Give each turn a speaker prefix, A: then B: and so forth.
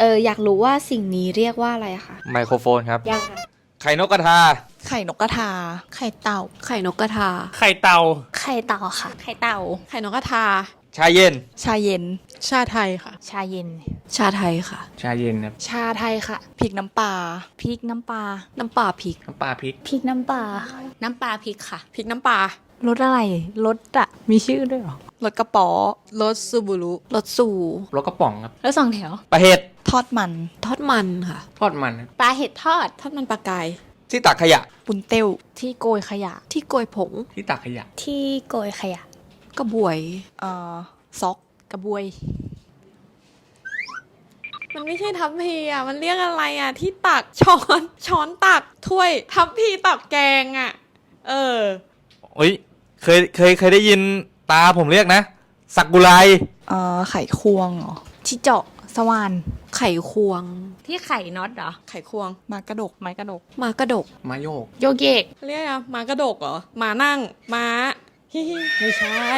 A: เอออยากรู้ว่าสิ่งนี้เรียกว่าอะไรคะ
B: ไมโครโฟนครับ
A: ยังค่ะ
B: ไข่นกกระทา
C: ไข่นกกระทา ไข่เต่า
D: ไข่นกกระทา
E: ไข่เต่า
A: ไข่เต่าค่ะ ไข่เต่า
D: ไข่นกกระทา
B: ชาเย็น
C: ชาเย็น
D: ชาไทยค่ะ
A: ชาเย็น
D: ชาไทยค่ะ
E: ชาเย็นครับ
A: ชาไทยค่ะ
C: พริกน้ำปลา
A: พริกน้ำปลา
D: น้ำปลาพริก
E: น้ำปลาพริก
A: พริกน้ำปลา
D: น้ำปลาพริกค่ะ พริกน้ำปลาร
A: สอะไรรสอะมีชื่อด้วยเหรอ
C: รสกระป๋อ
D: รสซูบุรุรสสู่
E: รสกระป๋องครับ
A: แล้วสองแถว
B: ปลาเห็ด
C: ท อดมัน
D: ทอดมันค่ะ
E: ทอดมันครับ
A: ปลาเห็ดทอด
D: ทอดมันปลากาย
B: ที่ตักขยะ
C: ปุนเต้ว
A: ที่โกยขยะ
D: ที่โกยผง
E: ที่ตักขยะ
A: ที่โกยขยะ
D: กระบวย
C: เอ่อซอก
A: กระบวย
D: มันไม่ใช่ทัพพีอะ มันเรียกอะไรอะ ที่ตักช้อน ช้อนตักถ้วย ทัพพีตักแกงอะ เออ
B: เอ้ย เคย เคย เคยได้ยินตาผมเรียกนะ สักกุไล
C: เอ่อไข่ควงเหรอ
A: ที่เจาะสว่าน
D: ไข่ควง
A: ที่ไข่น็อตเหรอ
D: ไข่ควง
C: มากระดก
A: ไม้กระดก
D: มากระดก
E: มาโยก
A: โยเกก
D: เรียกอะมากระดกเหรอมานั่งม้าฮิฮิไม่ใช่